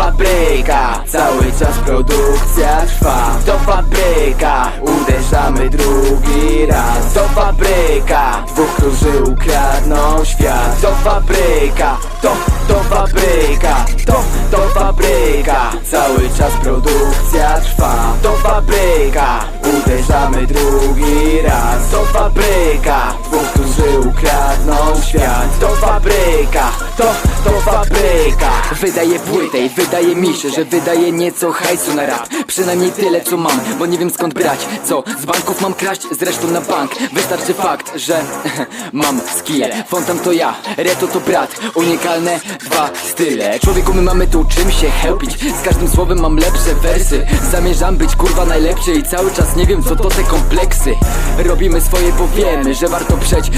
Fabryka, cały czas produkcja trwa. To fabryka, uderzamy drugi raz. To fabryka, dwóch, którzy ukradną świat. To fabryka, to, to fabryka. To, to fabryka, cały czas produkcja trwa. To fabryka, uderzamy drugi raz. To fabryka, dwóch, którzy ukradną świat. To fabryka, to, to fabryka. Wydaje płytę i wydaje mi się, że wydaje nieco hajsu na rap. Przynajmniej tyle co mam, bo nie wiem skąd brać. Co, z banków mam kraść, zresztą na bank. Wystarczy fakt, że mam skille. Fontam to ja, Reto to brat. Unikalne dwa style. Człowieku my mamy tu czym się chełpić. Z każdym słowem mam lepsze wersy. Zamierzam być kurwa najlepszy i cały czas nie wiem co to te kompleksy. Robimy swoje, bo wiemy, że warto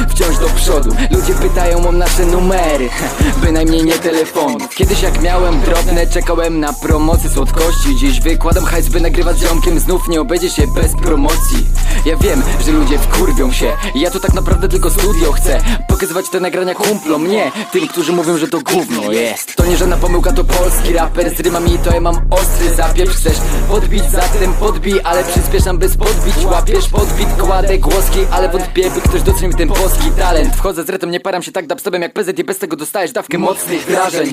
wciąż do przodu. Ludzie pytają o nasze numery Bynajmniej nie telefonów Kiedyś jak miałem drobne, czekałem na promocję słodkości. Dziś wykładam hajs, by nagrywać z ziomkiem. Znów nie obejdzie się bez promocji. Ja wiem, że ludzie wkurwią się. Ja tu tak naprawdę tylko studio chcę. Pokazywać te nagrania kumplom, nie Tym, którzy mówią, że to gówno jest. To nie żadna pomyłka, to polski raper Z rymami to ja mam ostry zapieprz Chcesz podbić, zatem podbij Ale przyspieszam bez podbić. Łapiesz podbit, kładę głoski Ale wątpię, by ktoś docenił ten polski talent. Wchodzę z retem, nie param się tak dubstepem jak PZ I bez tego dostajesz dawkę mocnych wrażeń.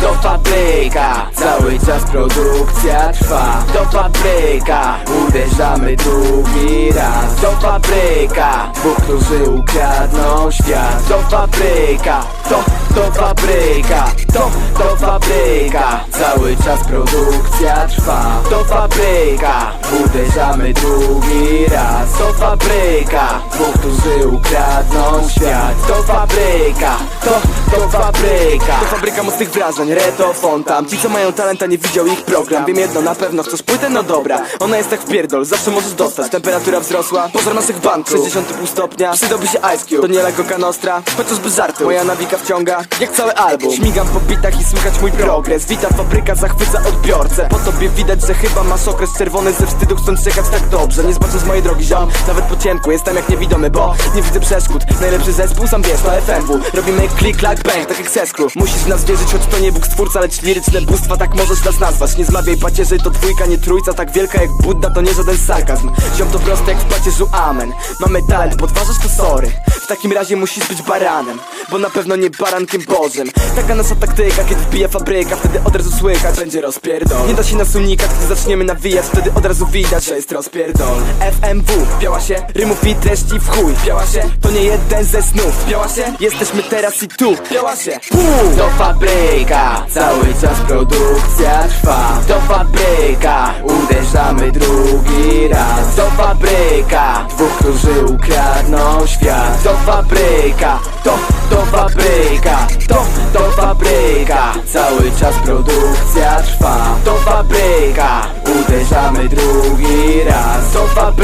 To fabryka, cały czas produkcja trwa. To fabryka, uderzamy drugi raz. To fabryka, dwóch, którzy ukradną świat. To fabryka, to, to fabryka To, to fabryka, cały czas produkcja trwa. To fabryka, uderzamy drugi raz. To fabryka, dwóch, którzy ukradną świat. To fabryka, to, to fabryka. To fabryka mocnych wrażeń, Reto, Fontam Ci co mają talenta nie widział ich program. Wiem jedno na pewno, chcesz płytę? No dobra. Ona jest jak wpierdol, zawsze możesz dostać. Temperatura wzrosła, pozor naszych banków. 60,5 stopnia, przydałby się Ice Cube. To nie Coca Nostra, chociażby żartu Moja nawika wciąga, jak cały album. Śmigam po bitach i słychać mój progres. Wita fabryka, zachwyca odbiorcę. Po tobie widać, że chyba masz okres czerwony Ze wstydu chcąc czekać tak dobrze. Nie zbaczę z mojej drogi ziom, nawet po ciemku Jestem jak niewidomy, bo nie widzę przeszkód. Najlepszy zespół, sam wiesz, to FMW Robimy klik, clack, bang, tak jak seskru Musisz nas wierzyć, choć to nie Bóg stwórca Lecz liryczne bóstwa, tak możesz nas nazwać. Nie zmawiaj pacierzy, to dwójka, nie trójca. Tak wielka jak Budda, to nie żaden sarkazm. Ziom to proste jak w pacierzu amen. Mamy talent, podważasz to sorry takim razie musisz być baranem Bo na pewno nie barankiem bożym. Taka nasza taktyka, kiedy wbija fabryka Wtedy od razu słychać, będzie rozpierdol. Nie da się nas unikać, gdy zaczniemy nawijać Wtedy od razu widać, że jest rozpierdol. FMW, biała się, rymów i treści w chuj. Biała się, to nie jeden ze snów. Biała się, jesteśmy teraz i tu. Biała się, Puu! To fabryka, cały czas produkcja trwa. To fabryka, uderzamy drugi raz. To fabryka,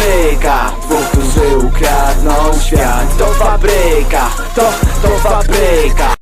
fabryka, dwóch, którzy ukradną świat. To fabryka, to, to fabryka